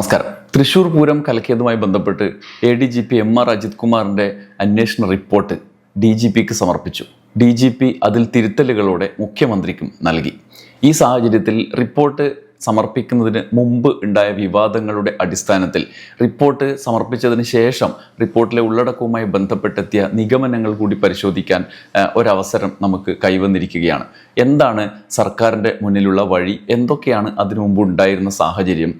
നമസ്കാരം. തൃശൂർ പൂരം കലക്കിയതുമായി ബന്ധപ്പെട്ട് A D G P M R Ajith കുമാറിന്റെ അന്വേഷണ റിപ്പോർട്ട് ഡി ജി പിക്ക് സമർപ്പിച്ചു. ഡി ജി പി അതിൽ തിരുത്തലുകളോടെ മുഖ്യമന്ത്രിക്കും നൽകി. ഈ സാഹചര്യത്തിൽ റിപ്പോർട്ട് സമർപ്പിക്കുന്നതിന് മുമ്പ് ഉണ്ടായ വിവാദങ്ങളുടെ അടിസ്ഥാനത്തിൽ റിപ്പോർട്ട് സമർപ്പിച്ചതിന് ശേഷം റിപ്പോർട്ടിലെ ഉള്ളടക്കവുമായി ബന്ധപ്പെട്ടെത്തിയ നിഗമനങ്ങൾ കൂടി പരിശോധിക്കാൻ ഒരവസരം നമുക്ക് കൈവന്നിരിക്കുകയാണ്. എന്താണ് സർക്കാരിന്റെ മുന്നിലുള്ള വഴി? എന്തൊക്കെയാണ് അതിനു മുമ്പ് ഉണ്ടായിരുന്ന സാഹചര്യം?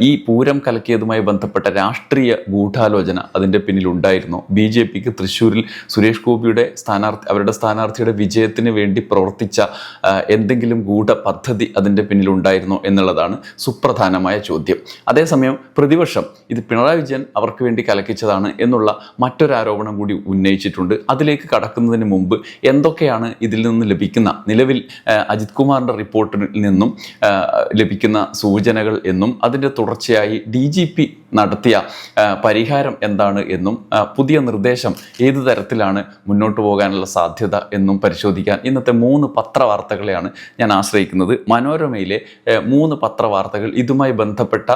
ഈ പൂരം കലക്കിയതുമായി ബന്ധപ്പെട്ട രാഷ്ട്രീയ ഗൂഢാലോചന അതിന്റെ പിന്നിലുണ്ടായിരുന്നു ബി ജെ പിക്ക് തൃശ്ശൂരിൽ സുരേഷ് ഗോപിയുടെ സ്ഥാനാർത്ഥി അവരുടെ സ്ഥാനാർത്ഥിയുടെ വിജയത്തിന് വേണ്ടി പ്രവർത്തിച്ച എന്തെങ്കിലും ഗൂഢ പദ്ധതി അതിന്റെ പിന്നിലുണ്ടായിരുന്നോ എന്നുള്ളതാണ് സുപ്രധാനമായ ചോദ്യം. അതേസമയം പ്രതിപക്ഷം ഇത് പിണറായി വിജയൻ അവർക്ക് വേണ്ടി കലക്കിച്ചതാണ് എന്നുള്ള മറ്റൊരാരോപണം കൂടി ഉന്നയിച്ചിട്ടുണ്ട്. അതിലേക്ക് കടക്കുന്നതിന് മുമ്പ് എന്തൊക്കെയാണ് ഇതിൽ നിന്ന് ലഭിക്കുന്ന നിലവിൽ ആ, അജിത് കുമാറിന്റെ റിപ്പോർട്ടിൽ നിന്നും ലഭിക്കുന്ന സൂചനകൾ എന്നും അതിന്റെ തുടർച്ചയായി ഡി ജി പി നടത്തിയ പരിഹാരം എന്താണ് എന്നും പുതിയ നിർദ്ദേശം ഏത് തരത്തിലാണ് മുന്നോട്ട് പോകാനുള്ള സാധ്യത എന്നും പരിശോധിക്കാൻ ഇന്നത്തെ മൂന്ന് പത്രവാർത്തകളെയാണ് ഞാൻ ആശ്രയിക്കുന്നത്. മനോരമയിലെ മൂന്ന് പത്രവാർത്തകൾ ഇതുമായി ബന്ധപ്പെട്ട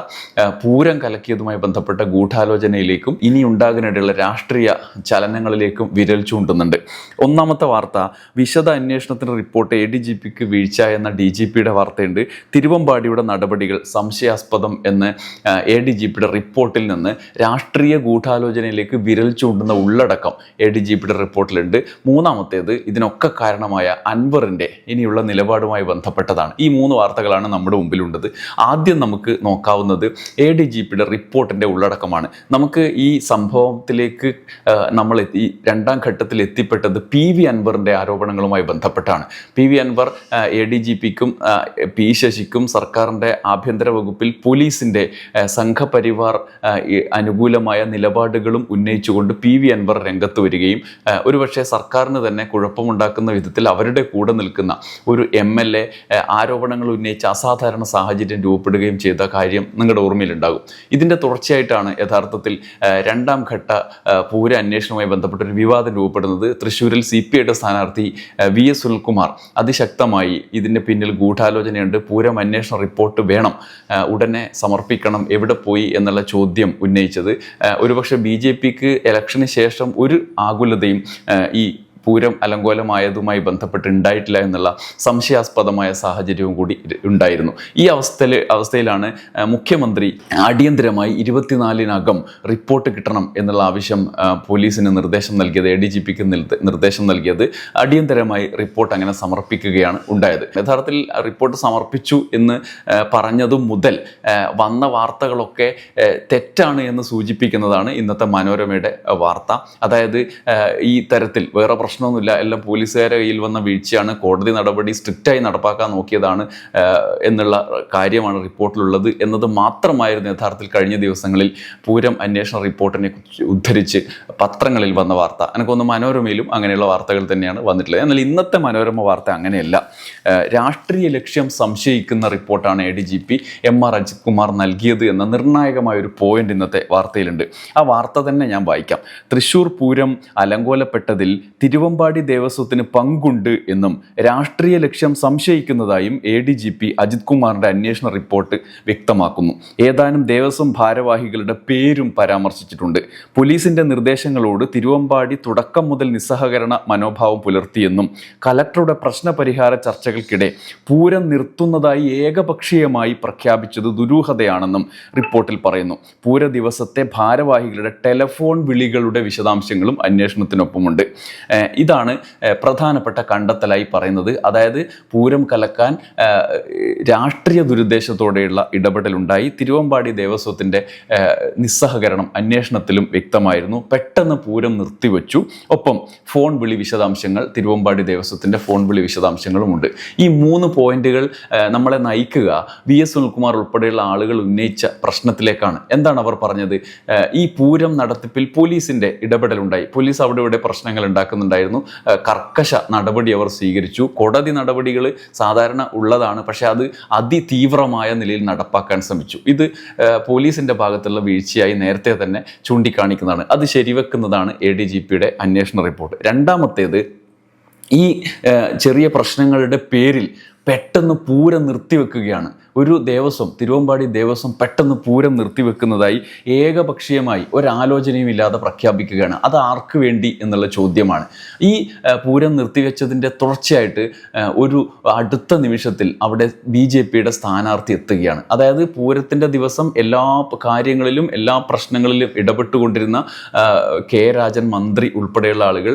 പൂരം കലക്കിയതുമായി ബന്ധപ്പെട്ട ഗൂഢാലോചനയിലേക്കും ഇനി ഉണ്ടാകാനിടയുള്ള രാഷ്ട്രീയ ചലനങ്ങളിലേക്കും വിരൽ ചൂണ്ടുന്നുണ്ട്. ഒന്നാമത്തെ വാർത്ത വിശദ അന്വേഷണത്തിന് റിപ്പോർട്ട് എ ഡി ജി പിക്ക് വീഴ്ച എന്ന ഡി ജി പിയുടെ വാർത്തയുണ്ട്. തിരുവമ്പാടിയുടെ നടപടികൾ സംശയാസ്പദം എന്ന് എ ഡി ജി പിയുടെ റിപ്പോർട്ടിൽ നിന്ന് രാഷ്ട്രീയ ഗൂഢാലോചനയിലേക്ക് വിരൽ ചൂണ്ടുന്ന ഉള്ളടക്കം എ ഡി ജി പിയുടെ റിപ്പോർട്ടിലുണ്ട്. മൂന്നാമത്തേത് ഇതിനൊക്കെ കാരണമായ അൻവറിന്റെ ഇനിയുള്ള നിലപാടുമായി ബന്ധപ്പെട്ടതാണ്. ഈ മൂന്ന് വാർത്തകളാണ് നമ്മുടെ മുമ്പിലുള്ളത് ആദ്യം നമുക്ക് നോക്കാവുന്നത് എ ഡി ജി പിയുടെ റിപ്പോർട്ടിന്റെ ഉള്ളടക്കമാണ്. നമുക്ക് ഈ സംഭവത്തിലേക്ക് നമ്മൾ ഈ രണ്ടാം ഘട്ടത്തിൽ എത്തിപ്പെട്ടത് പി വി അൻവറിന്റെ ആരോപണങ്ങളുമായി ബന്ധപ്പെട്ടാണ്. P V Anvar A D G പിക്കും പി ശശിക്കും സർക്കാരിന്റെ ആഭ്യന്തര വകുപ്പിൽ പോലീസിന്റെ സംഘപരിവാർ അനുകൂലമായ നിലപാടുകളും ഉന്നയിച്ചുകൊണ്ട് പി വി അൻവർ രംഗത്ത് വരികയും ഒരുപക്ഷെ സർക്കാരിന് തന്നെ കുഴപ്പമുണ്ടാക്കുന്ന വിധത്തിൽ അവരുടെ കൂടെ നിൽക്കുന്ന ഒരു എം എൽ എ ആരോപണങ്ങൾ ഉന്നയിച്ച് അസാധാരണ സാഹചര്യം രൂപപ്പെടുകയും ചെയ്ത കാര്യം നിങ്ങളുടെ ഓർമ്മയിലുണ്ടാകും. ഇതിന്റെ തുടർച്ചയായിട്ടാണ് യഥാർത്ഥത്തിൽ രണ്ടാം ഘട്ട പൂര അന്വേഷണവുമായി ബന്ധപ്പെട്ട ഒരു വിവാദം രൂപപ്പെടുന്നത്. തൃശ്ശൂരിൽ സി പി ഐയുടെ സ്ഥാനാർത്ഥി വി എസ് സുനിൽകുമാർ അതിശക്തമായി ഇതിന്റെ പിന്നിൽ ഗൂഢാലോചനയുണ്ട്. പൂരം അന്വേഷണ റിപ്പോർട്ട് വേണം. ഉടനെ സമർപ്പിക്കണം എവിടെ പോയി എന്നുള്ള ചോദ്യം ഉന്നയിച്ചത്. ഒരുപക്ഷെ ബി ജെ പിക്ക് ഇലക്ഷന് ശേഷം ഒരു ആകുലതയും ഈ പൂരം അലങ്കോലമായതുമായി ബന്ധപ്പെട്ട് ഉണ്ടായിട്ടില്ല എന്നുള്ള സംശയാസ്പദമായ സാഹചര്യവും കൂടി ഉണ്ടായിരുന്നു. ഈ അവസ്ഥയിൽ അവസ്ഥയിലാണ് മുഖ്യമന്ത്രി അടിയന്തരമായി ഇരുപത്തിനാലിനകം റിപ്പോർട്ട് കിട്ടണം എന്നുള്ള ആവശ്യം പോലീസിന് നിർദ്ദേശം നൽകിയത് എ ഡി ജി പിക്ക് നിർദ്ദേശം നൽകിയത് അടിയന്തരമായി റിപ്പോർട്ട് അങ്ങനെ സമർപ്പിക്കുകയാണ് ഉണ്ടായത്. യഥാർത്ഥത്തിൽ റിപ്പോർട്ട് സമർപ്പിച്ചു എന്ന് പറഞ്ഞതു മുതൽ വന്ന വാർത്തകളൊക്കെ തെറ്റാണ് എന്ന് സൂചിപ്പിക്കുന്നതാണ് ഇന്നത്തെ മനോരമയുടെ വാർത്ത. അതായത് ഈ തരത്തിൽ വേറെ പ്രശ്നമൊന്നുമില്ല. എല്ലാം പോലീസുകാരെ കയ്യിൽ വന്ന വീഴ്ചയാണ്. കോടതി നടപടി സ്ട്രിക്റ്റായി നടപ്പാക്കാൻ നോക്കിയതാണ് എന്നുള്ള കാര്യമാണ് റിപ്പോർട്ടിലുള്ളത് എന്നത് മാത്രമായിരുന്നു യഥാർത്ഥത്തിൽ കഴിഞ്ഞ ദിവസങ്ങളിൽ പൂരം അന്വേഷണ റിപ്പോർട്ടിനെ ഉദ്ധരിച്ച് പത്രങ്ങളിൽ വന്ന വാർത്ത. എനിക്കൊന്ന് മനോരമയിലും അങ്ങനെയുള്ള വാർത്തകൾ തന്നെയാണ് വന്നിട്ടുള്ളത്. എന്നാൽ ഇന്നത്തെ മനോരമ വാർത്ത അങ്ങനെയല്ല. രാഷ്ട്രീയ ലക്ഷ്യം സംശയിക്കുന്ന റിപ്പോർട്ടാണ് A D G P M R Ajith Kumar നൽകിയത് എന്ന നിർണായകമായ ഒരു പോയിന്റ് ഇന്നത്തെ വാർത്തയിലുണ്ട്. ആ വാർത്ത തന്നെ ഞാൻ വായിക്കാം. തൃശൂർ പൂരം അലങ്കോലപ്പെട്ടതിൽ തിരുവമ്പാടി ദേവസ്വത്തിന് പങ്കുണ്ട് എന്നും രാഷ്ട്രീയ ലക്ഷ്യം സംശയിക്കുന്നതായും A D G P Ajith കുമാറിന്റെ അന്വേഷണ റിപ്പോർട്ട് വ്യക്തമാക്കുന്നു. ഏതാനും ദേവസ്വം ഭാരവാഹികളുടെ പേരും പരാമർശിച്ചിട്ടുണ്ട്. പോലീസിന്റെ നിർദ്ദേശങ്ങളോട് തിരുവമ്പാടി തുടക്കം മുതൽ നിസ്സഹകരണ മനോഭാവം പുലർത്തിയെന്നും കലക്ടറുടെ പ്രശ്നപരിഹാര ചർച്ചകൾക്കിടെ പൂരം നിർത്തുന്നതായി ഏകപക്ഷീയമായി പ്രഖ്യാപിച്ചത് ദുരൂഹതയാണെന്നും റിപ്പോർട്ടിൽ പറയുന്നു. പൂര ദിവസത്തെ ഭാരവാഹികളുടെ ടെലഫോൺ വിളികളുടെ വിശദാംശങ്ങളും അന്വേഷണത്തിനൊപ്പമുണ്ട്. ഇതാണ് പ്രധാനപ്പെട്ട കണ്ടെത്തലായി പറയുന്നത്. അതായത് പൂരം കലക്കാൻ രാഷ്ട്രീയ ദുരുദ്ദേശത്തോടെയുള്ള ഇടപെടലുണ്ടായി. തിരുവമ്പാടി ദേവസ്വത്തിന്റെ നിസ്സഹകരണം അന്വേഷണത്തിലും വ്യക്തമായിരുന്നു. പെട്ടെന്ന് പൂരം നിർത്തിവെച്ചു. ഒപ്പം ഫോൺ വിളി വിശദാംശങ്ങൾ തിരുവമ്പാടി ദേവസ്വത്തിന്റെ ഫോൺ വിളി വിശദാംശങ്ങളുമുണ്ട് ഈ മൂന്ന് പോയിന്റുകൾ നമ്മളെ നയിക്കുക വി എസ് സുനിൽകുമാർ ഉൾപ്പെടെയുള്ള ആളുകൾ ഉന്നയിച്ച പ്രശ്നത്തിലേക്കാണ്. എന്താണ് അവർ പറഞ്ഞത്? ഈ പൂരം നടത്തിപ്പിൽ പോലീസിന്റെ ഇടപെടലുണ്ടായി. പോലീസ് അവിടെ ഇവിടെ പ്രശ്നങ്ങൾ ഉണ്ടാക്കുന്നുണ്ടായിരുന്നു ഏഹ് കർക്കശ നടപടി അവർ സ്വീകരിച്ചു. കോടതി നടപടികൾ സാധാരണ ഉള്ളതാണ്. പക്ഷെ അത് അതിതീവ്രമായ നിലയിൽ നടപ്പാക്കാൻ ശ്രമിച്ചു. ഇത് പോലീസിന്റെ ഭാഗത്തുള്ള വീഴ്ചയായി നേരത്തെ തന്നെ ചൂണ്ടിക്കാണിക്കുന്നതാണ്. അത് ശരിവെക്കുന്നതാണ് എ ഡി ജി പിയുടെ അന്വേഷണ റിപ്പോർട്ട്. രണ്ടാമത്തേത് ഈ ചെറിയ പ്രശ്നങ്ങളുടെ പേരിൽ പെട്ടെന്ന് പൂരം നിർത്തിവെക്കുകയാണ് ഒരു ദേവസ്വം തിരുവമ്പാടി ദേവസ്വം പെട്ടെന്ന് പൂരം നിർത്തിവെക്കുന്നതായി ഏകപക്ഷീയമായി ഒരാലോചനയും ഇല്ലാതെ പ്രഖ്യാപിക്കുകയാണ്. അത് ആർക്ക് വേണ്ടി എന്നുള്ള ചോദ്യമാണ്. ഈ പൂരം നിർത്തിവെച്ചതിന്റെ തുടർച്ചയായിട്ട് ഒരു അടുത്ത നിമിഷത്തിൽ അവിടെ ബി ജെ പിയുടെ സ്ഥാനാർത്ഥി എത്തുകയാണ്. അതായത് പൂരത്തിന്റെ ദിവസം എല്ലാ കാര്യങ്ങളിലും എല്ലാ പ്രശ്നങ്ങളിലും ഇടപെട്ടുകൊണ്ടിരുന്ന കെ രാജൻ മന്ത്രി ഉൾപ്പെടെയുള്ള ആളുകൾ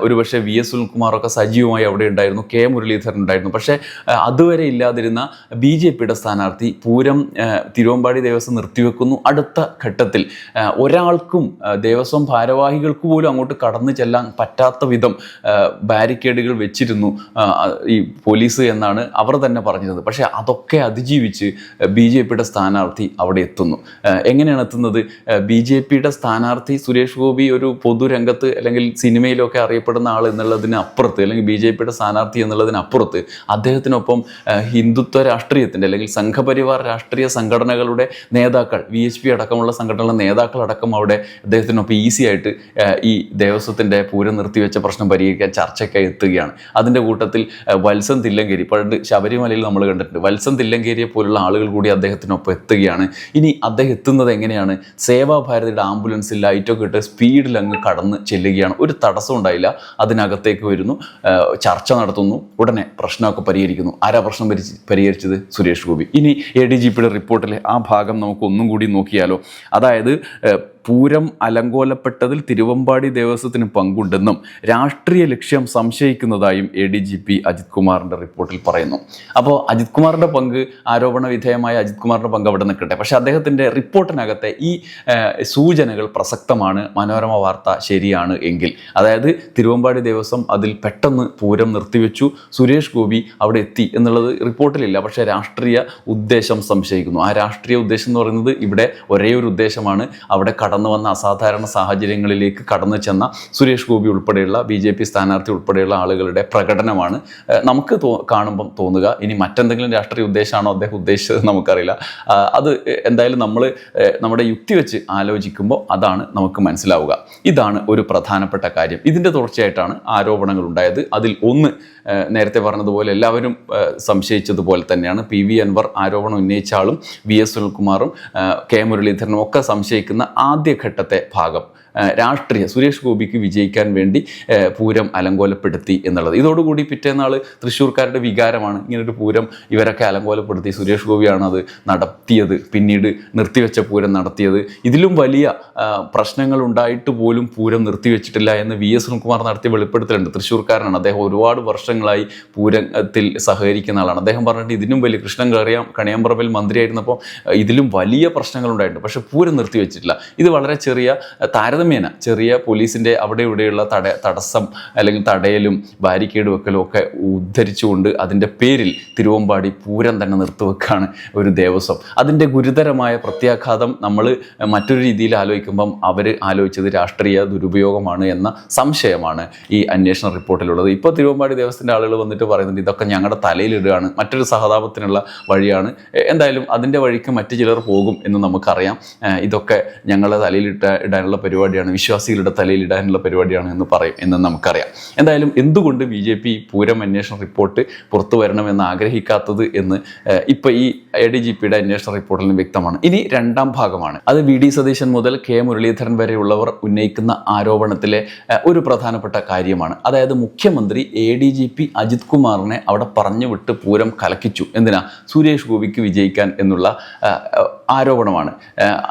ഒരുപക്ഷെ വി എസ് സുനിൽകുമാറൊക്കെ സജീവമായി അവിടെ ഉണ്ടായിരുന്നു കെ മുരളീധരൻ ഉണ്ടായിരുന്നു. പക്ഷേ അതുവരെ ഇല്ലാതിരുന്ന ബി ജെ പിയുടെ സ്ഥാനാർത്ഥി പൂരം തിരുവമ്പാടി ദേവസ്വം നിർത്തിവെക്കുന്നു. അടുത്ത ഘട്ടത്തിൽ ഒരാൾക്കും ദേവസ്വം ഭാരവാഹികൾക്ക് പോലും അങ്ങോട്ട് കടന്നു ചെല്ലാൻ പറ്റാത്ത വിധം ബാരിക്കേഡുകൾ വെച്ചിരുന്നു ഈ പോലീസ് എന്നാണ് അവർ തന്നെ പറഞ്ഞത്. പക്ഷേ അതൊക്കെ അതിജീവിച്ച് ബി ജെ പിയുടെ സ്ഥാനാർത്ഥി അവിടെ എത്തുന്നു. എങ്ങനെയാണ് എത്തുന്നത്? ബി ജെ പിയുടെ സ്ഥാനാർത്ഥി സുരേഷ് ഗോപി ഒരു പൊതുരംഗത്ത് അല്ലെങ്കിൽ സിനിമയിലൊക്കെ അറിയപ്പെടുന്ന ആൾ എന്നുള്ളതിനപ്പുറത്ത് അല്ലെങ്കിൽ ബി ജെ പിയുടെ സ്ഥാനാർത്ഥി എന്നുള്ളതിനപ്പുറത്ത് അദ്ദേഹത്തിനൊപ്പം ഹിന്ദുത്വ രാഷ്ട്രീയത്തിന്റെ അല്ലെങ്കിൽ സംഘപരിവാർ രാഷ്ട്രീയ സംഘടനകളുടെ നേതാക്കൾ വി എച്ച് പി അടക്കമുള്ള സംഘടനകളുടെ നേതാക്കൾ അടക്കം അവിടെ അദ്ദേഹത്തിനൊപ്പം ഈസി ആയിട്ട് ഈ ദേവസ്വത്തിന്റെ പൂരം നിർത്തിവെച്ച പ്രശ്നം പരിഹരിക്കാൻ ചർച്ചയ്ക്കായി എത്തുകയാണ്. അതിന്റെ കൂട്ടത്തിൽ വത്സൻ തില്ലങ്കേരി പണ്ട് ശബരിമലയിൽ നമ്മൾ കണ്ടിട്ടുണ്ട്. വത്സൻ തില്ലങ്കേരിയെ പോലുള്ള ആളുകൾ കൂടി അദ്ദേഹത്തിനൊപ്പം എത്തുകയാണ്. ഇനി അദ്ദേഹം എത്തുന്നത് എങ്ങനെയാണ്? സേവാഭാരതിയുടെ ആംബുലൻസിൽ ലൈറ്റൊക്കെ ഇട്ട് സ്പീഡിൽ അങ്ങ് കടന്ന് ചെല്ലുകയാണ്. ഒരു തടസ്സം ഉണ്ടായില്ല. അതിനകത്തേക്ക് വരുന്നു. ചർച്ച നടത്തുന്നു. ഉടനെ പ്രശ്നമൊക്കെ പരിഹരിക്കുന്നു. ആരാ പ്രശ്നം പരിഹരിച്ചത്? സുരേഷ് ഗോപി. ഇനി എ ഡി ജി പിയുടെ റിപ്പോർട്ടിലെ ആ ഭാഗം നമുക്ക് ഒന്നും കൂടി നോക്കിയാലോ. അതായത് പൂരം അലങ്കോലപ്പെട്ടതിൽ തിരുവമ്പാടി ദേവസ്വത്തിന് പങ്കുണ്ടെന്നും രാഷ്ട്രീയ ലക്ഷ്യം സംശയിക്കുന്നതായും A D G P Ajith കുമാറിന്റെ റിപ്പോർട്ടിൽ പറയുന്നു. അപ്പോൾ അജിത് കുമാറിന്റെ പങ്ക് ആരോപണ വിധേയമായ അജിത് കുമാറിന്റെ പങ്ക് അവിടെ നിൽക്കട്ടെ. പക്ഷേ അദ്ദേഹത്തിന്റെ റിപ്പോർട്ടിനകത്തെ ഈ സൂചനകൾ പ്രസക്തമാണ്. മനോരമ വാർത്ത ശരിയാണ് എങ്കിൽ. അതായത് തിരുവമ്പാടി ദേവസ്വം അതിൽ പെട്ടെന്ന് പൂരം നിർത്തിവെച്ചു. സുരേഷ് ഗോപി അവിടെ എത്തി എന്നുള്ളത് റിപ്പോർട്ടിലില്ല. പക്ഷേ രാഷ്ട്രീയ ഉദ്ദേശം സംശയിക്കുന്നു. ആ രാഷ്ട്രീയ ഉദ്ദേശം എന്ന് പറയുന്നത് ഇവിടെ ഒരേ ഒരു ഉദ്ദേശമാണ്. അവിടെ കടന്നു വന്ന അസാധാരണ സാഹചര്യങ്ങളിലേക്ക് കടന്നു ചെന്ന സുരേഷ് ഗോപി ഉൾപ്പെടെയുള്ള ബി ജെ പി സ്ഥാനാർത്ഥി ഉൾപ്പെടെയുള്ള ആളുകളുടെ പ്രകടനമാണ് നമുക്ക് തോ കാണുമ്പം തോന്നുക. ഇനി മറ്റെന്തെങ്കിലും രാഷ്ട്രീയ ഉദ്ദേശമാണോ അദ്ദേഹം ഉദ്ദേശിച്ചത് നമുക്കറിയില്ല. അത് എന്തായാലും നമ്മൾ നമ്മുടെ യുക്തി വെച്ച് ആലോചിക്കുമ്പോൾ അതാണ് നമുക്ക് മനസ്സിലാവുക. ഇതാണ് ഒരു പ്രധാനപ്പെട്ട കാര്യം. ഇതിന്റെ തുടർച്ചയായിട്ടാണ് ആരോപണങ്ങൾ ഉണ്ടായത് അതിൽ ഒന്ന് നേരത്തെ പറഞ്ഞതുപോലെ എല്ലാവരും സംശയിച്ചതുപോലെ തന്നെയാണ്. പി വി അൻവർ ആരോപണം ഉന്നയിച്ച ആളും വി എസ് സുനിൽകുമാറും കെ മുരളീധരനും ഒക്കെ സംശയിക്കുന്ന ആദ്യഘട്ടത്തെ ഭാഗം രാഷ്ട്രീയ സുരേഷ് ഗോപിക്ക് വിജയിക്കാൻ വേണ്ടി പൂരം അലങ്കോലപ്പെടുത്തി എന്നുള്ളത്. ഇതോടുകൂടി പിറ്റേന്നാൾ തൃശ്ശൂർക്കാരുടെ വികാരമാണ് ഇങ്ങനൊരു പൂരം ഇവരൊക്കെ അലങ്കോലപ്പെടുത്തി സുരേഷ് ഗോപിയാണ് അത് നടത്തിയത് പിന്നീട് നിർത്തിവെച്ച പൂരം നടത്തിയത്. ഇതിലും വലിയ പ്രശ്നങ്ങൾ ഉണ്ടായിട്ട് പോലും പൂരം നിർത്തിവെച്ചിട്ടില്ല എന്ന് വി എസ് സുനിൽകുമാർ നടത്തിയ വെളിപ്പെടുത്തലുണ്ട്. തൃശ്ശൂർക്കാരനാണ്. അദ്ദേഹം ഒരുപാട് വർഷങ്ങളായി പൂരത്തിൽ സഹകരിക്കുന്ന ആളാണ്. അദ്ദേഹം പറഞ്ഞിട്ട് ഇതിനും വലിയ കൃഷ്ണൻ കറിയാം കണിയാമ്പറമ്പിൽ മന്ത്രിയായിരുന്നപ്പോൾ ഇതിലും വലിയ പ്രശ്നങ്ങൾ ഉണ്ടായിട്ടുണ്ട് പക്ഷേ പൂരം നിർത്തിവെച്ചിട്ടില്ല ഇത് വളരെ ചെറിയ താരതമ്യേന ചെറിയ പോലീസിന്റെ അവിടെ ഇവിടെയുള്ള തട തടസ്സം അല്ലെങ്കിൽ തടയലും ബാരിക്കേഡ് വെക്കലും ഒക്കെ ഉദ്ധരിച്ചുകൊണ്ട് അതിന്റെ പേരിൽ തിരുവമ്പാടി പൂരം തന്നെ നിർത്തിവെക്കാണ് ഒരു ദേവസ്വം. അതിന്റെ ഗുരുതരമായ പ്രത്യാഘാതം നമ്മൾ മറ്റൊരു രീതിയിൽ ആലോചിക്കുമ്പം അവർ ആലോചിച്ചത് രാഷ്ട്രീയ ദുരുപയോഗമാണ് എന്ന സംശയമാണ് ഈ അന്വേഷണ റിപ്പോർട്ടിലുള്ളത്. ഇപ്പോൾ തിരുവമ്പാടി ദേവസ്ഥത്തിന്റെ ആളുകൾ വന്നിട്ട് പറയുന്നുണ്ട് ഇതൊക്കെ ഞങ്ങളുടെ തലയിലിടുകയാണ് മറ്റൊരു സഹതാപത്തിനുള്ള വഴിയാണ്. എന്തായാലും അതിന്റെ വഴിക്ക് മറ്റു ചിലർ പോകും എന്ന് നമുക്കറിയാം. ഇതൊക്കെ ഞങ്ങളുടെ തലയിലിട്ട ഇടാനുള്ള പരിപാടിയാണ്. വിശ്വാസികളുടെ തലയിലിടാനുള്ള പരിപാടിയാണ് എന്ന് പറയും എന്ന് നമുക്കറിയാം. എന്തായാലും എന്തുകൊണ്ട് ബി ജെ പി പൂരം അന്വേഷണ റിപ്പോർട്ട് പുറത്തു വരണമെന്ന് ആഗ്രഹിക്കാത്തത് എന്ന് ഇപ്പോൾ ഈ എ ഡി ജി പിയുടെ അന്വേഷണ റിപ്പോർട്ടിൽ വ്യക്തമാണ്. ഇനി രണ്ടാം ഭാഗമാണ്. അത് വി ഡി സതീശൻ മുതൽ കെ മുരളീധരൻ വരെയുള്ളവർ ഉന്നയിക്കുന്ന ആരോപണത്തിലെ ഒരു പ്രധാനപ്പെട്ട കാര്യമാണ്. അതായത് മുഖ്യമന്ത്രി A D G P Ajith കുമാറിനെ അവിടെ പറഞ്ഞു വിട്ട് പൂരം കലക്കിച്ചു. എന്തിനാ? സുരേഷ് ഗോപിക്ക് വിജയിക്കാൻ എന്നുള്ള ആരോപണമാണ്.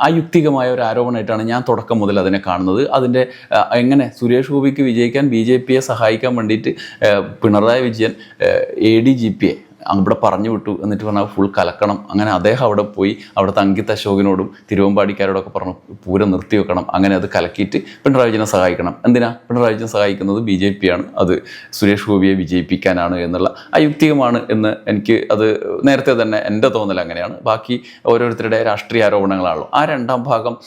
അയുക്തികമായ ഒരു ആരോപണമായിട്ടാണ് ഞാൻ തുടക്കം മുതൽ അതിനെ കാണുന്നത്. അതിന്റെ എങ്ങനെ സുരേഷ് ഗോപിക്ക് വിജയിക്കാൻ ബി ജെ പിയെ സഹായിക്കാൻ വേണ്ടിയിട്ട് Pinarayi Vijayan A D G പിയെ അവിടെ പറഞ്ഞു വിട്ടു എന്നിട്ട് പറഞ്ഞാൽ ഫുൾ കലക്കണം. അങ്ങനെ അദ്ദേഹം അവിടെ പോയി അവിടുത്തെ അങ്കിത് അശോകിനോടും തിരുവമ്പാടിക്കാരോടൊക്കെ പറഞ്ഞു പൂരം നിർത്തി വെക്കണം അങ്ങനെ അത് കലക്കിയിട്ട് പിണറായി വിജയനെ സഹായിക്കണം. എന്തിനാ? പിണറായി വിജയൻ സഹായിക്കുന്നത് ബി ജെ പിയാണ് അത് സുരേഷ് ഗോപിയെ വിജയിപ്പിക്കാനാണ് എന്നുള്ള അയുക്തികമാണ് എന്ന് എനിക്ക് അത് നേരത്തെ തന്നെ എന്റെ തോന്നൽ അങ്ങനെയാണ്. ബാക്കി ഓരോരുത്തരുടെ രാഷ്ട്രീയ ആരോപണങ്ങളാണല്ലോ. ആ രണ്ടാം ഭാഗം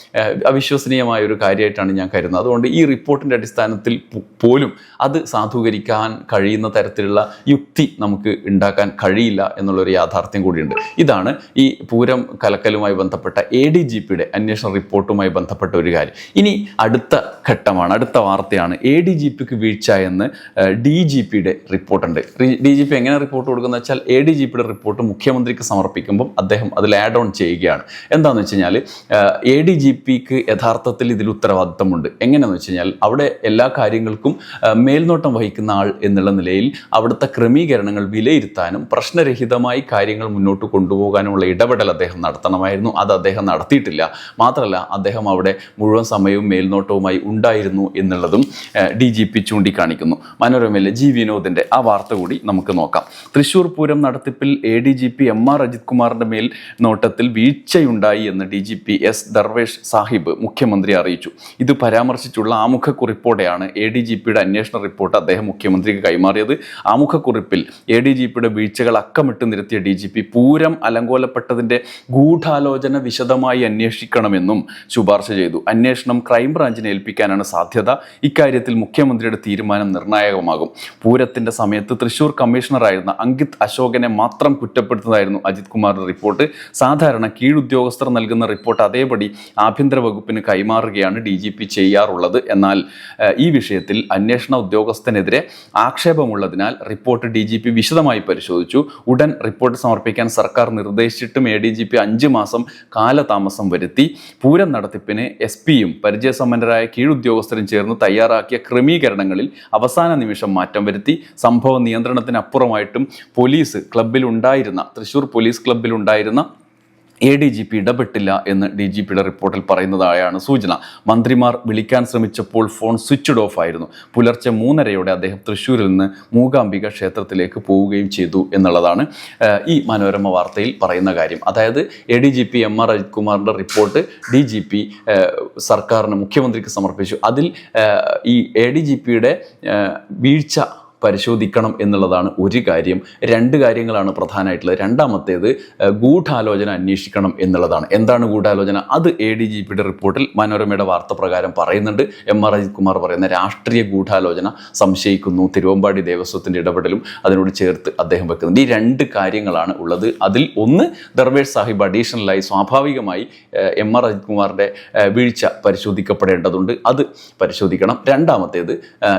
അവിശ്വസനീയമായ ഒരു കാര്യമായിട്ടാണ് ഞാൻ കരുതുന്നത്. അതുകൊണ്ട് ഈ റിപ്പോർട്ടിന്റെ അടിസ്ഥാനത്തിൽ പോലും അത് സാധൂകരിക്കാൻ കഴിയുന്ന തരത്തിലുള്ള യുക്തി നമുക്ക് ഉണ്ടാക്കാൻ കഴിയില്ല എന്നുള്ളൊരു യാഥാർത്ഥ്യം കൂടിയുണ്ട്. ഇതാണ് ഈ പൂരം കലക്കലുമായി ബന്ധപ്പെട്ട എ ഡി ജി പിയുടെ അന്വേഷണ റിപ്പോർട്ടുമായി ബന്ധപ്പെട്ട ഒരു കാര്യം. ഇനി അടുത്ത ഘട്ടമാണ് അടുത്ത വാർത്തയാണ് എ ഡി ജി പിക്ക് വീഴ്ച എന്ന് ഡി ജി പിയുടെ റിപ്പോർട്ടുണ്ട്. ഡി ജി പി എങ്ങനെ റിപ്പോർട്ട് കൊടുക്കുന്നത് വെച്ചാൽ എ ഡി ജി പിയുടെ റിപ്പോർട്ട് മുഖ്യമന്ത്രിക്ക് സമർപ്പിക്കുമ്പം അദ്ദേഹം അതിൽ ആഡ് ഓൺ ചെയ്യുകയാണ്. എന്താണെന്ന് വെച്ച് കഴിഞ്ഞാൽ എ ഡി ജി പിക്ക് യഥാർത്ഥത്തിൽ ഇതിൽ ഉത്തരവാദിത്തമുണ്ട്. എങ്ങനെയാണെന്ന് വെച്ച് കഴിഞ്ഞാൽ അവിടെ എല്ലാ കാര്യങ്ങൾക്കും മേൽനോട്ടം വഹിക്കുന്ന ആൾ എന്നുള്ള നിലയിൽ അവിടുത്തെ ക്രമീകരണങ്ങൾ വിലയിരുത്താനും പ്രശ്നരഹിതമായി കാര്യങ്ങൾ മുന്നോട്ട് കൊണ്ടുപോകാനുള്ള ഇടപെടൽ അദ്ദേഹം നടത്തണമായിരുന്നു. അത് അദ്ദേഹം നടത്തിയിട്ടില്ല. മാത്രമല്ല അദ്ദേഹം അവിടെ മുഴുവൻ സമയവും മേൽനോട്ടവുമായി ഉണ്ടായിരുന്നു എന്നുള്ളതും ഡി ജി പി ചൂണ്ടിക്കാണിക്കുന്നു. മനോരമയിലെ ജി വിനോദിന്റെ ആ വാർത്ത കൂടി നമുക്ക് നോക്കാം. Thrissur Pooram നടത്തിപ്പിൽ A D G P M R Ajith കുമാറിന്റെ മേൽ നോട്ടത്തിൽ വീഴ്ചയുണ്ടായി എന്ന് D G P S Darvesh Sahib മുഖ്യമന്ത്രി അറിയിച്ചു. ഇത് പരാമർശിച്ചുള്ള ആമുഖക്കുറിപ്പോടെയാണ് എ ഡി ജി പിയുടെ അന്വേഷണ റിപ്പോർട്ട് അദ്ദേഹം മുഖ്യമന്ത്രിക്ക് കൈമാറിയത്. ആമുഖക്കുറിപ്പിൽ എ ഡി ജി പിയുടെ വീഴ്ചകൾ അക്കമിട്ട് നിരത്തിയ ഡി ജി പി പൂരം അലങ്കോലപ്പെട്ടതിന്റെ ഗൂഢാലോചന വിശദമായി അന്വേഷിക്കണമെന്നും ശുപാർശ ചെയ്തു. അന്വേഷണം ക്രൈംബ്രാഞ്ചിനെ ഏൽപ്പിക്കാനാണ് സാധ്യത. ഇക്കാര്യത്തിൽ മുഖ്യമന്ത്രിയുടെ തീരുമാനം നിർണായകമാകും. പൂരത്തിന്റെ സമയത്ത് തൃശൂർ കമ്മീഷണറായിരുന്ന അങ്കിത് അശോകനെ മാത്രം കുറ്റപ്പെടുത്തുന്നതായിരുന്നു അജിത് കുമാറിന്റെ റിപ്പോർട്ട്. സാധാരണ കീഴുദ്യോഗസ്ഥർ നൽകുന്ന റിപ്പോർട്ട് അതേപടി ആഭ്യന്തര വകുപ്പിന് കൈമാറുകയാണ് ഡി ജി പി ചെയ്യാറുള്ളത്. എന്നാൽ ഈ വിഷയത്തിൽ അന്വേഷണ ഉദ്യോഗസ്ഥനെതിരെ ആക്ഷേപമുള്ളതിനാൽ റിപ്പോർട്ട് ഡി ജി പി വിശദമായി പരിശോധിച്ചു. ഉടൻ റിപ്പോർട്ട് സമർപ്പിക്കാൻ സർക്കാർ നിർദ്ദേശിച്ചിട്ടും എ ഡി ജി പി അഞ്ച് മാസം കാലതാമസം വരുത്തി. പൂരം നടത്തിപ്പിന് എസ് പിയും പരിചയസമ്പന്നരായ കീഴുദ്യോഗസ്ഥരും ചേർന്ന് തയ്യാറാക്കിയ ക്രമീകരണങ്ങളിൽ അവസാന നിമിഷം മാറ്റം വരുത്തി. സംഭവ നിയന്ത്രണത്തിനപ്പുറമായിട്ടും പോലീസ് ക്ലബിലുണ്ടായിരുന്ന തൃശൂർ പോലീസ് ക്ലബിൽ ഉണ്ടായിരുന്ന എ ഡി ജി പി ഇടപെട്ടില്ല എന്ന് ഡി ജി പിയുടെ റിപ്പോർട്ടിൽ പറയുന്നതായാണ് സൂചന. മന്ത്രിമാർ വിളിക്കാൻ ശ്രമിച്ചപ്പോൾ ഫോൺ സ്വിച്ച്ഡ് ഓഫ് ആയിരുന്നു. പുലർച്ചെ മൂന്നരയോടെ അദ്ദേഹം തൃശ്ശൂരിൽ നിന്ന് മൂകാംബിക ക്ഷേത്രത്തിലേക്ക് പോവുകയും ചെയ്തു എന്നുള്ളതാണ് ഈ മനോരമ വാർത്തയിൽ പറയുന്ന കാര്യം. അതായത് A D G P M R Ajith കുമാറിന്റെ റിപ്പോർട്ട് ഡി ജി പി സർക്കാരിന് മുഖ്യമന്ത്രിക്ക് സമർപ്പിച്ചു. അതിൽ ഈ എ ഡി ജി പിയുടെ വീഴ്ച പരിശോധിക്കണം എന്നുള്ളതാണ് ഒരു കാര്യം. രണ്ട് കാര്യങ്ങളാണ് പ്രധാനമായിട്ടുള്ളത്. രണ്ടാമത്തേത് ഗൂഢാലോചന അന്വേഷിക്കണം എന്നുള്ളതാണ്. എന്താണ് ഗൂഢാലോചന? അത് എ ഡി ജി പിയുടെ റിപ്പോർട്ടിൽ മനോരമയുടെ വാർത്ത പ്രകാരം പറയുന്നുണ്ട്. എം ആർ അജിത് കുമാർ പറയുന്ന രാഷ്ട്രീയ ഗൂഢാലോചന സംശയിക്കുന്നു. തിരുവമ്പാടി ദേവസ്വത്തിന്റെ ഇടപെടലും അതിനോട് ചേർത്ത് അദ്ദേഹം വെക്കുന്നുണ്ട്. ഈ രണ്ട് കാര്യങ്ങളാണ് ഉള്ളത്. അതിൽ ഒന്ന് ദർവേഷ് സാഹിബ് അഡീഷണലായി സ്വാഭാവികമായി എം ആർ അജിത് കുമാറിന്റെ വീഴ്ച പരിശോധിക്കപ്പെടേണ്ടതുണ്ട്. അത് പരിശോധിക്കണം. രണ്ടാമത്തേത്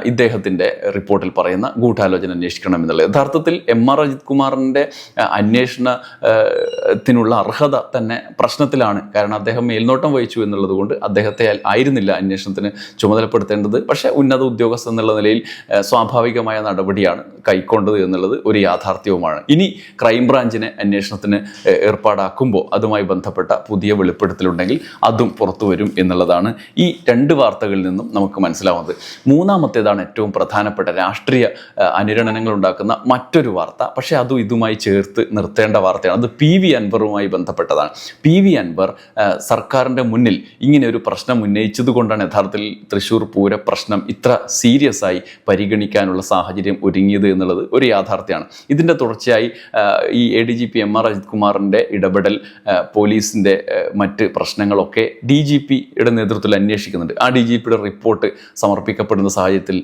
ഇദ്ദേഹത്തിന്റെ റിപ്പോർട്ടിൽ പറയുന്ന ഗൂഢാലോചന അന്വേഷിക്കണം എന്നുള്ളത്. യഥാർത്ഥത്തിൽ എം ആർ അജിത് കുമാറിന്റെ അന്വേഷണത്തിനുള്ള അർഹത തന്നെ പ്രശ്നത്തിലാണ്. കാരണം അദ്ദേഹം മേൽനോട്ടം വഹിച്ചു എന്നുള്ളത് കൊണ്ട് അദ്ദേഹത്തെ ആയിരുന്നില്ല അന്വേഷണത്തിന് ചുമതലപ്പെടുത്തേണ്ടത്. പക്ഷേ ഉന്നത ഉദ്യോഗസ്ഥ എന്നുള്ള നിലയിൽ സ്വാഭാവികമായ നടപടിയാണ് കൈക്കൊണ്ടത് എന്നുള്ളത് ഒരു യാഥാർത്ഥ്യവുമാണ്. ഇനി ക്രൈംബ്രാഞ്ചിനെ അന്വേഷണത്തിന് ഏർപ്പാടാക്കുമ്പോൾ അതുമായി ബന്ധപ്പെട്ട പുതിയ വെളിപ്പെടുത്തലുണ്ടെങ്കിൽ അതും പുറത്തു വരും എന്നുള്ളതാണ് ഈ രണ്ട് വാർത്തകളിൽ നിന്നും നമുക്ക് മനസ്സിലാവുന്നത്. മൂന്നാമത്തേതാണ് ഏറ്റവും പ്രധാനപ്പെട്ട രാഷ്ട്രീയ അനുരണനങ്ങൾ ഉണ്ടാക്കുന്ന മറ്റൊരു വാർത്ത. പക്ഷേ അതും ഇതുമായി ചേർത്ത് നിർത്തേണ്ട വാർത്തയാണ്. അത് പി വി അൻവറുമായി ബന്ധപ്പെട്ടതാണ്. പി വി അൻവർ സർക്കാരിന്റെ മുന്നിൽ ഇങ്ങനെ ഒരു പ്രശ്നം ഉന്നയിച്ചത് കൊണ്ടാണ് യഥാർത്ഥത്തിൽ തൃശ്ശൂർ പൂര പ്രശ്നം ഇത്ര സീരിയസ് ആയി പരിഗണിക്കാനുള്ള സാഹചര്യം ഒരുങ്ങിയത് എന്നുള്ളത് ഒരു യാഥാർത്ഥ്യമാണ്. ഇതിന്റെ തുടർച്ചയായി ഈ A D G P M R Ajith കുമാറിന്റെ ഇടപെടൽ പോലീസിന്റെ മറ്റ് പ്രശ്നങ്ങളൊക്കെ ഡി ജി പിയുടെ നേതൃത്വത്തിൽ അന്വേഷിക്കുന്നുണ്ട്. ആ ഡി ജി പിയുടെ റിപ്പോർട്ട് സമർപ്പിക്കപ്പെടുന്ന സാഹചര്യത്തിൽ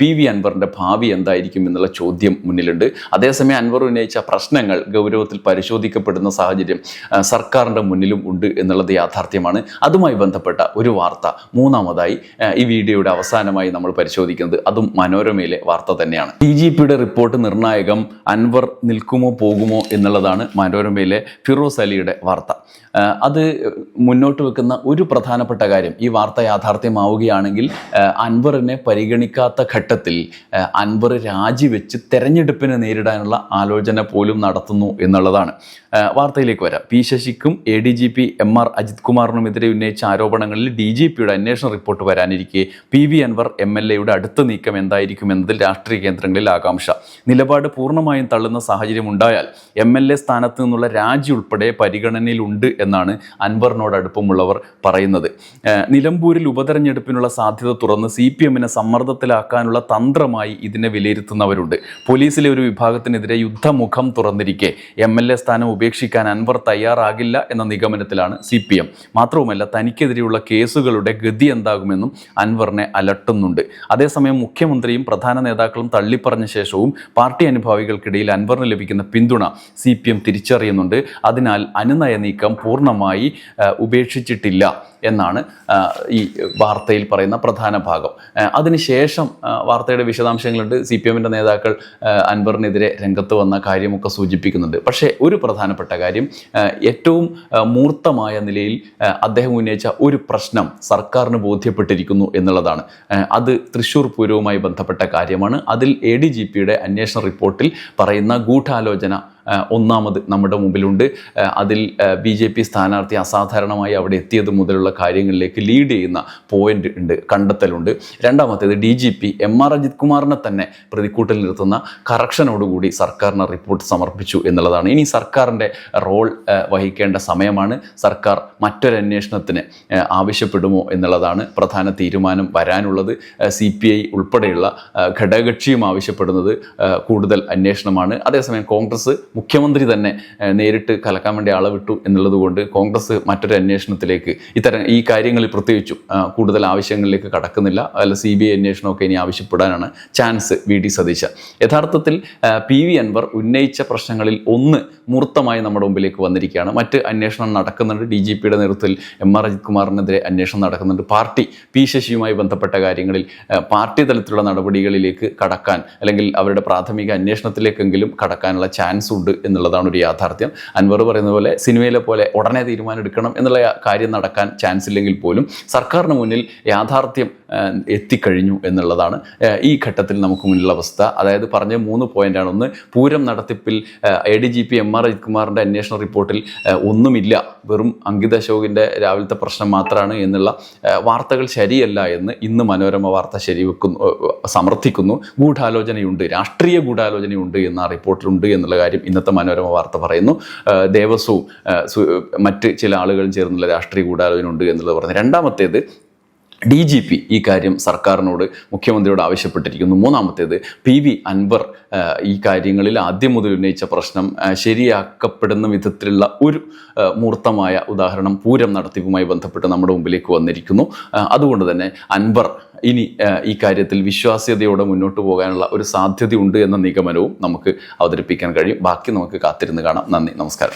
പി വി അൻവറിന്റെ ഭാവി എന്തായിരിക്കും എന്നുള്ള ചോദ്യം മുന്നിലുണ്ട്. അതേസമയം അൻവർ ഉന്നയിച്ച പ്രശ്നങ്ങൾ ഗൗരവത്തിൽ പരിശോധിക്കപ്പെടുന്ന സാഹചര്യം സർക്കാരിന്റെ മുന്നിലും ഉണ്ട് എന്നുള്ളത് യാഥാർത്ഥ്യമാണ്. അതുമായി ബന്ധപ്പെട്ട ഒരു വാർത്ത മൂന്നാമതായി ഈ വീഡിയോയുടെ അവസാനമായി നമ്മൾ പരിശോധിക്കുന്നത് അതും മനോരമയിലെ വാർത്ത തന്നെയാണ്. ഡി ജി പിയുടെ റിപ്പോർട്ട് നിർണായകം അൻവർ നിൽക്കുമോ പോകുമോ എന്നുള്ളതാണ് മനോരമയിലെ ഫിറോസ് അലിയുടെ വാർത്ത. അത് മുന്നോട്ട് വെക്കുന്ന ഒരു പ്രധാനപ്പെട്ട കാര്യം ഈ വാർത്ത യാഥാർത്ഥ്യമാവുകയാണെങ്കിൽ അൻവറിനെ പരിഗണിക്കാത്ത ഘട്ടത്തിൽ ആ, രാജിവെച്ച് തെരഞ്ഞെടുപ്പിനെ നേരിടാനുള്ള ആലോചന പോലും നടത്തുന്നു എന്നുള്ളതാണ്. വാർത്തയിലേക്ക് വരാം. P ശശിക്കും A D G P M R Ajith കുമാറിനുമെതിരെ ഉന്നയിച്ച ആരോപണങ്ങളിൽ ഡി ജി പിയുടെ അന്വേഷണ report വരാനിരിക്കെ. P V Anvar M L എയുടെ അടുത്ത നീക്കം എന്തായിരിക്കും എന്നതിൽ രാഷ്ട്രീയ കേന്ദ്രങ്ങളിൽ ആകാംക്ഷ. നിലപാട് പൂർണമായും തള്ളുന്ന സാഹചര്യം ഉണ്ടായാൽ എം എൽ എ സ്ഥാനത്ത് നിന്നുള്ള രാജി ഉൾപ്പെടെ പരിഗണനയിലുണ്ട് എന്നാണ് അൻവറിനോട് അടുപ്പമുള്ളവർ പറയുന്നത്. നിലമ്പൂരിൽ ഉപതെരഞ്ഞെടുപ്പിനുള്ള സാധ്യത തുറന്ന് സി പി എമ്മിനെ സമ്മർദ്ദത്തിലാക്കാനുള്ള തന്ത്രമായി ഇതിനെ വിലയിരുത്തുന്നവരുണ്ട്. പോലീസിലെ ഒരു വിഭാഗത്തിനെതിരെ യുദ്ധമുഖം തുറന്നിരിക്കെ. എം എൽ എ സ്ഥാനം ഉപേക്ഷിക്കാൻ അൻവർ തയ്യാറാകില്ല എന്ന നിഗമനത്തിലാണ് സി പി എം. മാത്രവുമല്ല തനിക്കെതിരെയുള്ള കേസുകളുടെ ഗതി എന്താകുമെന്നും അൻവറിനെ അലട്ടുന്നുണ്ട്. അതേസമയം മുഖ്യമന്ത്രിയും പ്രധാന നേതാക്കളും തള്ളിപ്പറഞ്ഞ ശേഷവും പാർട്ടി അനുഭാവികൾക്കിടയിൽ അൻവറിന് ലഭിക്കുന്ന പിന്തുണ സി പി എം തിരിച്ചറിയുന്നുണ്ട്. അതിനാൽ അനുനയ നീക്കം പൂർണമായി ഉപേക്ഷിച്ചിട്ടില്ല. എന്നാണ് ഈ വാർത്തയിൽ പറയുന്ന പ്രധാന ഭാഗം. അതിനുശേഷം വാർത്തയുടെ വിശദാംശങ്ങളുണ്ട്. സി പി എമ്മിന്റെ നേതാക്കൾ അൻവറിനെതിരെ രംഗത്ത് വന്ന കാര്യമൊക്കെ സൂചിപ്പിക്കുന്നുണ്ട്. പക്ഷേ ഒരു പ്രധാനപ്പെട്ട കാര്യം ഏറ്റവും മൂർത്തമായ നിലയിൽ അദ്ദേഹം ഉന്നയിച്ച ഒരു പ്രശ്നം സർക്കാരിന് ബോധ്യപ്പെട്ടിരിക്കുന്നു എന്നുള്ളതാണ്. അത് തൃശ്ശൂർ പൂരവുമായി ബന്ധപ്പെട്ട കാര്യമാണ്. അതിൽ എ ഡി ജി പിയുടെ അന്വേഷണ റിപ്പോർട്ടിൽ പറയുന്ന ഗൂഢാലോചന ഒന്നാമത് നമ്മുടെ മുമ്പിലുണ്ട്. അതിൽ ബി ജെ പി സ്ഥാനാർത്ഥി അസാധാരണമായി അവിടെ എത്തിയത് മുതലുള്ള കാര്യങ്ങളിലേക്ക് ലീഡ് ചെയ്യുന്ന പോയിന്റ് ഉണ്ട് കണ്ടെത്തലുണ്ട്. രണ്ടാമത്തേത് D G P M R Ajith കുമാറിനെ തന്നെ പ്രതിക്കൂട്ടിൽ നിർത്തുന്ന കറക്ഷനോടുകൂടി സർക്കാരിന് റിപ്പോർട്ട് സമർപ്പിച്ചു എന്നുള്ളതാണ്. ഇനി സർക്കാരിന്റെ റോൾ വഹിക്കേണ്ട സമയമാണ്. സർക്കാർ മറ്റൊരു അന്വേഷണത്തിന് ആവശ്യപ്പെടുമോ എന്നുള്ളതാണ് പ്രധാന തീരുമാനം വരാനുള്ളത്. സി പി ഐ ഉൾപ്പെടെയുള്ള ഘടകകക്ഷിയും ആവശ്യപ്പെടുന്നത് കൂടുതൽ അന്വേഷണമാണ്. അതേസമയം കോൺഗ്രസ് മുഖ്യമന്ത്രി തന്നെ നേരിട്ട് കലക്കാൻ വേണ്ടി അളവിട്ടു എന്നുള്ളതുകൊണ്ട് എന്നുള്ളത് കൊണ്ട് കോൺഗ്രസ് മറ്റൊരു അന്വേഷണത്തിലേക്ക് ഇത്തരം ഈ കാര്യങ്ങളിൽ പ്രത്യേകിച്ചും കൂടുതൽ ആവശ്യങ്ങളിലേക്ക് കടക്കുന്നില്ല. അല്ല സി ബി ഐ അന്വേഷണമൊക്കെ ഇനി ആവശ്യപ്പെടാനാണ് ചാൻസ് വി ഡി സതീശ. യഥാർത്ഥത്തിൽ പി വി അൻവർ ഉന്നയിച്ച പ്രശ്നങ്ങളിൽ ഒന്ന് മൂർത്തമായി നമ്മുടെ മുമ്പിലേക്ക് വന്നിരിക്കുകയാണ്. മറ്റ് അന്വേഷണം നടക്കുന്നുണ്ട്. ഡി ജി പിയുടെ നേതൃത്വത്തിൽ എം ആർ അജിത് കുമാറിനെതിരെ അന്വേഷണം നടക്കുന്നുണ്ട്. പാർട്ടി പി ശശിയുമായി ബന്ധപ്പെട്ട കാര്യങ്ങളിൽ പാർട്ടി തലത്തിലുള്ള നടപടികളിലേക്ക് കടക്കാൻ അല്ലെങ്കിൽ അവരുടെ പ്രാഥമിക അന്വേഷണത്തിലേക്കെങ്കിലും കടക്കാനുള്ള ചാൻസ് ഉണ്ട് എന്നുള്ളതാണ് ഒരു യാഥാർത്ഥ്യം. അൻവർ പറയുന്ന പോലെ സിനിമയിലെ പോലെ ഉടനെ തീരുമാനം എടുക്കണം എന്നുള്ള കാര്യം നടക്കാൻ ചാൻസ് ഇല്ലെങ്കിൽ പോലും സർക്കാരിന് മുന്നിൽ യാഥാർത്ഥ്യം എത്തിക്കഴിഞ്ഞു എന്നുള്ളതാണ്. ഈ ഘട്ടത്തിൽ നമുക്ക് മുന്നിലുള്ള അവസ്ഥ. അതായത് പറഞ്ഞ മൂന്ന് പോയിന്റാണ് ഒന്ന് Pooram നടത്തിപ്പിൽ A D G P M R Ajith കുമാറിന്റെ അന്വേഷണ റിപ്പോർട്ടിൽ ഒന്നുമില്ല. വെറും അങ്കിത് അശോകിന്റെ രാവിലത്തെ പ്രശ്നം മാത്രമാണ് എന്നുള്ള വാർത്തകൾ ശരിയല്ല എന്ന് ഇന്ന് മനോരമ വാർത്ത ശരിവെക്കുന്നു സമർത്ഥിക്കുന്നു. ഗൂഢാലോചനയുണ്ട്. രാഷ്ട്രീയ ഗൂഢാലോചനയുണ്ട് എന്ന റിപ്പോർട്ടിലുണ്ട് എന്നുള്ള കാര്യം ഇന്നത്തെ മനോരമ വാർത്ത പറയുന്നു. ദേവസ്വവും മറ്റ് ചില ആളുകളും ചേർന്നുള്ള രാഷ്ട്രീയ ഗൂഢാലോചന ഉണ്ട് എന്നുള്ളത് പറഞ്ഞു. രണ്ടാമത്തേത് ഡി ജി പി ഈ കാര്യം സർക്കാരിനോട് മുഖ്യമന്ത്രിയോട് ആവശ്യപ്പെട്ടിരിക്കുന്നു. മൂന്നാമത്തേത് പി വി അൻവർ ഈ കാര്യങ്ങളിൽ ആദ്യം മുതൽ ഉന്നയിച്ച പ്രശ്നം ശരിയാക്കപ്പെടുന്ന വിധത്തിലുള്ള ഒരു മൂർത്തമായ ഉദാഹരണം പൂരം നടത്തിപ്പുമായി ബന്ധപ്പെട്ട് നമ്മുടെ മുമ്പിലേക്ക് വന്നിരിക്കുന്നു. അതുകൊണ്ട് തന്നെ അൻവർ ഇനി ഈ കാര്യത്തിൽ വിശ്വാസ്യതയോടെ മുന്നോട്ട് പോകാനുള്ള ഒരു സാധ്യതയുണ്ട് എന്ന നിഗമനവും നമുക്ക് അവതരിപ്പിക്കാൻ കഴിയും. ബാക്കി നമുക്ക് കാത്തിരുന്ന് കാണാം. നന്ദി. നമസ്കാരം.